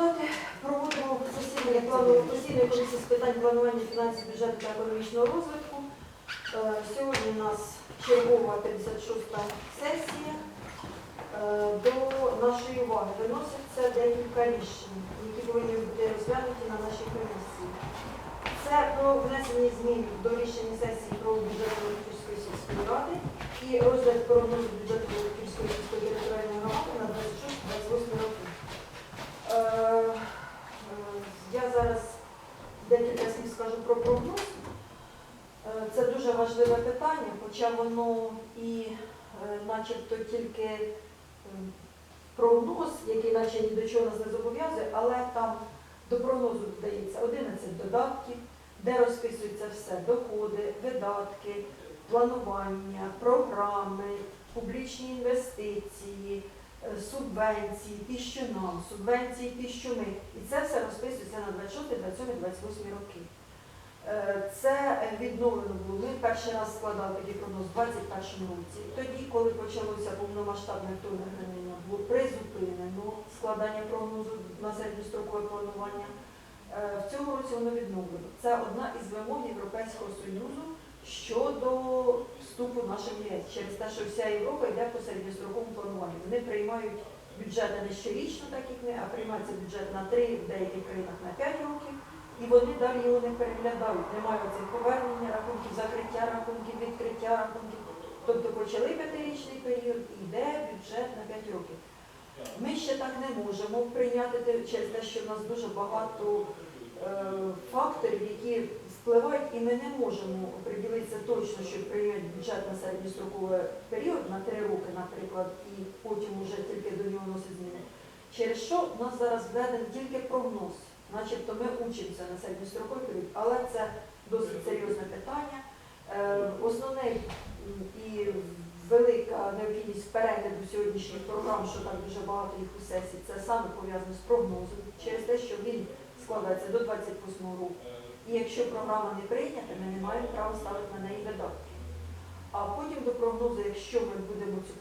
депутати, проводимо засідання планової постійної комісії з питань планування фінансів, бюджету та економічного розвитку. Е, Сьогодні у нас чергова 56-та сесія. Е, До нашої уваги виноситься декілька рішень, які повинні бути розглянуті на нашій комісії. Це про внесення змін до рішення сесії про бюджет Володимирської сільської ради і розгляд прогнозу бюджету Володимирської сільської територіальної громади на 26-28 роки. Е, е, Я зараз декілька слів скажу про прогноз. Е, Це дуже важливе питання, хоча воно і е, начебто тільки прогноз, який наче ні до чого нас не зобов'язує, але там до прогнозу додається 11 додатків, де розписується все доходи, видатки, планування, програми, публічні інвестиції, е, субвенції, ті, нам, субвенції, ті, ми. І це все розписується на 26, 27, 28 роки. Е, Це відновлено було. Ми перший раз складали такий прогноз у 2021 році. Тоді, коли почалося повномасштабне вторгнення, було призупинено складання прогнозу на середньострокове планування. Е, В цьому році воно відновлено. Це одна із вимог Європейського Союзу щодо вступу наших ЄС через те, що вся Європа йде по середньостроковому плануванню. Вони приймають бюджети не щорічно, так як ми, а приймається бюджет на 3, в деяких країнах на 5 років. І вони далі його не переглядають. Немає цих повернення рахунків, закриття рахунків, відкриття рахунків. Тобто почали п'ятирічний період і йде бюджет на 5 років. Ми ще так не можемо прийняти через те, що в нас дуже багато е, факторів, які впливають, і ми не можемо приділитися точно, щоб прийняти бюджет на середньостроковий період на 3 роки, наприклад, і потім вже тільки до нього вносить зміни. Через що в нас зараз введений тільки прогноз. Начебто ми учимося на середньостроковий період, але це досить серйозне питання. Е, Основне і велика необхідність перегляду сьогоднішніх програм, що так дуже багато їх у сесії, це саме пов'язано з прогнозом, через те, що він складається до 28 року. І якщо програма не прийнята, ми не маємо права ставити на неї видатки. А потім до прогнозу, якщо ми будемо цю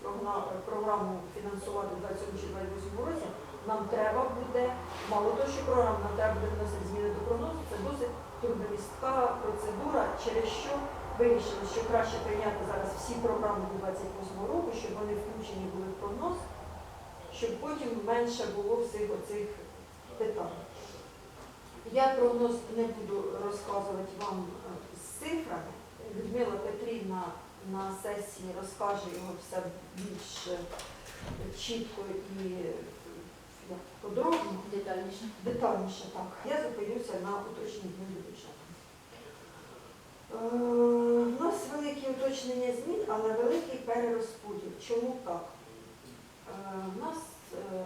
програму фінансувати в 27 чи 28 році, нам треба буде, мало того, що програма, нам треба буде вносити зміни до прогнозу, це досить трудомістка процедура, через що вирішили, що краще прийняти зараз всі програми до 28 року, щоб вони включені були в прогноз, щоб потім менше було всіх оцих питань. Я прогноз не буду розказувати вам е, з цифрами. Людмила Петрівна на сесії розкаже його все більш е, чітко і як, подробно, Детальніше. детальніше так. Я зупинюся на уточненні бюджету. Е, У нас великі уточнення змін, але великий перерозподіл. Чому так? Е, У нас, е,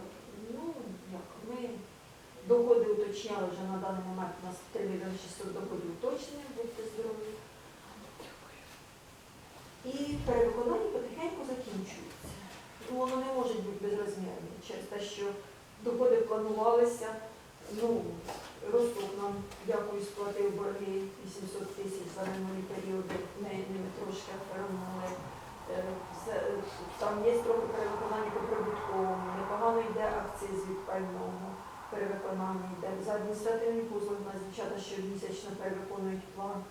ну, як, ми доходи уточняли вже на даний момент, у нас 3 мільйони 600 доходів уточнення, будьте здорові. І перевиконання потихеньку закінчується. Воно не може бути безрозмірне через те, що доходи планувалися. Ну, Росток нам, дякую, сплатив борги 800 тисяч за минулі періоди. Ми ними трошки оформили. Е, Там є трохи перевиконання по прибутковому, непогано йде акциз від пального, перевиконання йде. За адміністративні послуги у нас дівчата щомісячно перевиконують план.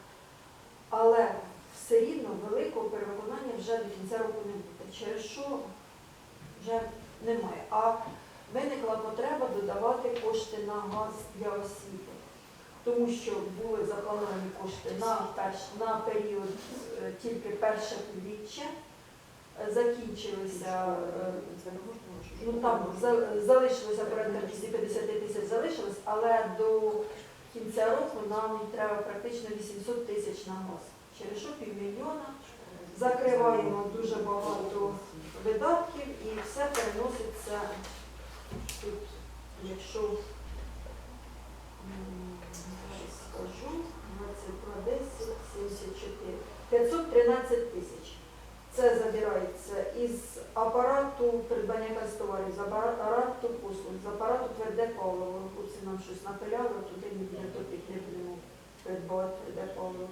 Але все рівно великого перевиконання вже до кінця року не буде. Через що вже немає. А виникла потреба додавати кошти на газ для освіти, тому що були заплановані кошти на, перш, на період е, тільки перше півріччя, закінчилися. е, Ну там залишилося порядка 250 тисяч залишилось, але до кінця року нам треба практично 800 тисяч на газ. Через що півмільйона закриваємо дуже багато видатків і все переноситься якщо скажу, 22, 10, 74, 513 тисяч. Це забирається із апарату придбання якась з апарату послуг, з апарату тверде паливо. Хлопці нам щось напиляли, туди ми не топити не будемо придбати тверде паливо.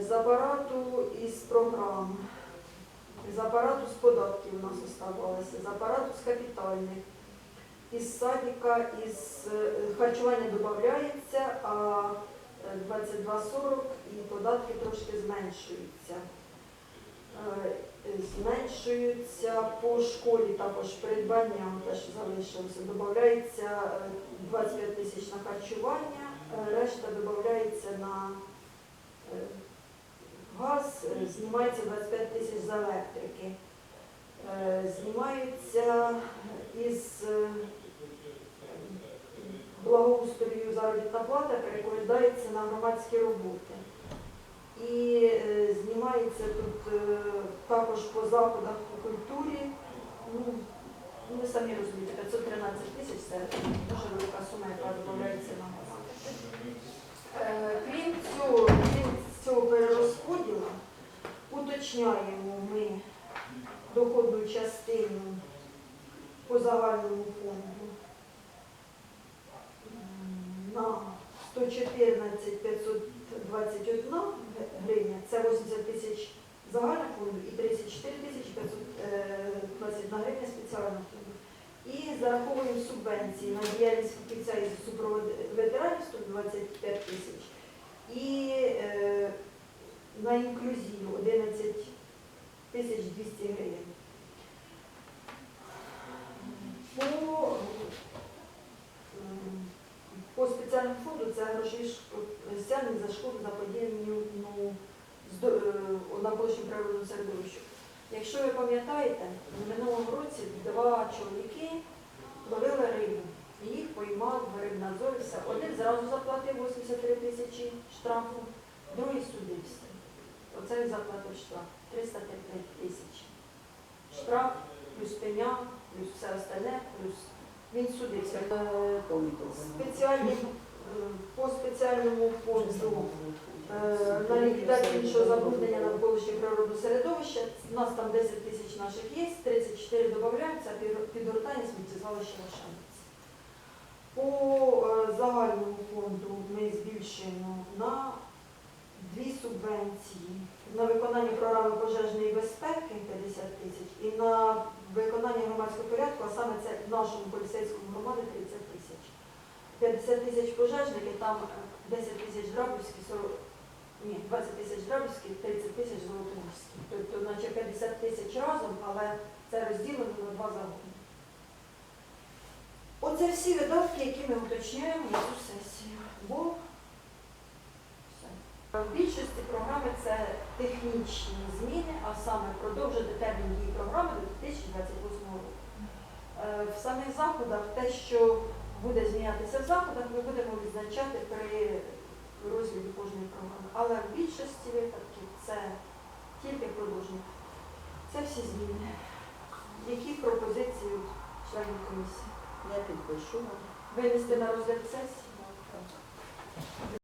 З апарату із програм, з апарату з податків у нас оставалося, з апарату з капітальних, із садика, із е, харчування додається, а е, 22,40 і податки трошки зменшуються. Е, Зменшуються по школі також придбання, те, що залишилося, додається е, 25 тисяч на харчування, е, решта додається на е, газ, е, знімається 25 тисяч з електрики. Е, Знімаються із е, благоустрою заробітна плата, перекладається на громадські роботи. І е, знімається тут е, також по заходах по культурі. Ну, ви самі розумієте, 513 тисяч це дуже велика сума, яка додається на газ. Е, Крім цього, крім цього перерозподілу, уточняємо ми доходну частину по загальному фонду м, на 114 521 гривня, це 80 тисяч загального фонду і 34 тисячі 521 гривня спеціального фонду. І зараховуємо субвенції на діяльність фахівця із супроводу ветеранів 125 тисяч і е, на інклюзію 11 тисяч 200 гривень. По, м, по спеціальному грошові ш- за шкоду заподіянню ну, здо- е, навколишньому природному середовищу. Якщо ви пам'ятаєте, в минулому році два чоловіки ловили рибу. І їх поймав рибнадзор. і. Один зразу заплатив 83 тисячі штрафу, другий судився. Оце він заплатив штраф 335 тисяч. Штраф, плюс пеня, плюс все остальне, плюс він судився. Е, Спеціальні, е, по спеціальному фонду е, на ліквідацію іншого забруднення навколишнього природного середовища. У нас там 10 тисяч наших є, 34 додаються, під- підгортання сміттєзвалища лишається. По е, загальному фонду ми збільшуємо на дві субвенції. На виконання програми пожежної безпеки 50 тисяч і на виконання громадського порядку, а саме це в нашому поліцейському громаді 30 тисяч. 50 тисяч пожежники, там е, 10 тисяч драбівські, 40, ні, 20 тисяч драбівські, 30 тисяч золотоніжські. Тобто, наче 50 тисяч разом, але це розділено на два загони. Оце всі видатки, які ми уточняємо на цю сесію. Бо все. В більшості програми це технічні зміни, а саме продовжити термін дії програми до 2028 року. Е, В самих заходах те, що буде змінятися в заходах, ми будемо відзначати при розгляді кожної програми. Але в більшості випадків це тільки продовження. Це всі зміни. Які пропозиції членів комісії? Я підпишу. Винести на розгляд сесії?